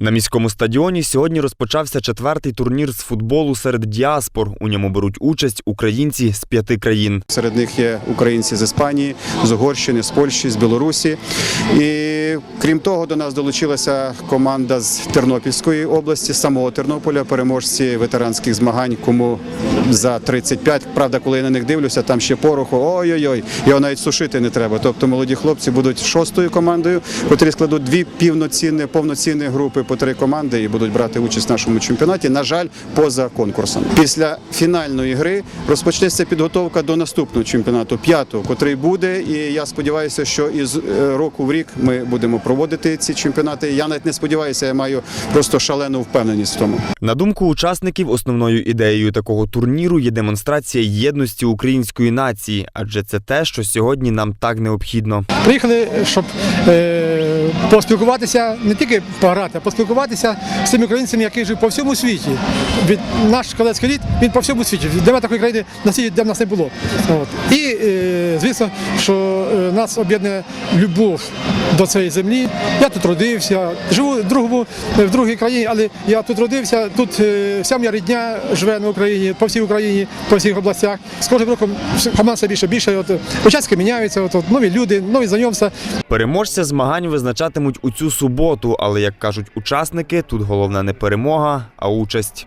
На міському стадіоні сьогодні розпочався четвертий турнір з футболу серед діаспор. У ньому беруть участь українці з п'яти країн. Серед них є українці з Іспанії, з Угорщини, з Польщі, з Білорусі. І крім того, до нас долучилася команда з Тернопільської області, з самого Тернополя, переможці ветеранських змагань, кому за 35. Правда, коли я на них дивлюся, там ще пороху. Ой-ой-ой, його навіть сушити не треба. Тобто молоді хлопці будуть шостою командою, котрі складуть дві півноцінні, повноцінні групи по три команди і будуть брати участь в нашому чемпіонаті. На жаль, поза конкурсом. Після фінальної гри розпочнеться підготовка до наступного чемпіонату, п'ятого, котрий буде. І я сподіваюся, що із е, року в рік ми будемо проводити ці чемпіонати. Я навіть не сподіваюся, я маю просто шалену впевненість в тому. На думку учасників, основною ідеєю такого турніру є демонстрація єдності української нації, адже це те, що сьогодні нам так необхідно. Приїхали, щоб е, поспілкуватися, не тільки пограти, а поспілкуватися з тими українцями, які живуть по всьому світі. Від наш колецький рід він по всьому світі. Немає такої країни на світі, де в нас не було. От. І е, звісно, що е, нас об'єднує любов до цієї землі. Я тут родився, живу в другому в другій країні, але я тут родився. Тут е, вся моя рідня живе на Україні, по всій Україні, по всіх областях. З кожним роком команд все більше більше. От, участки міняються, от, от, нові люди, нові знайомства. Переможця змагань визначатимуть у цю суботу, але як кажуть учасники, тут головна не перемога, а участь.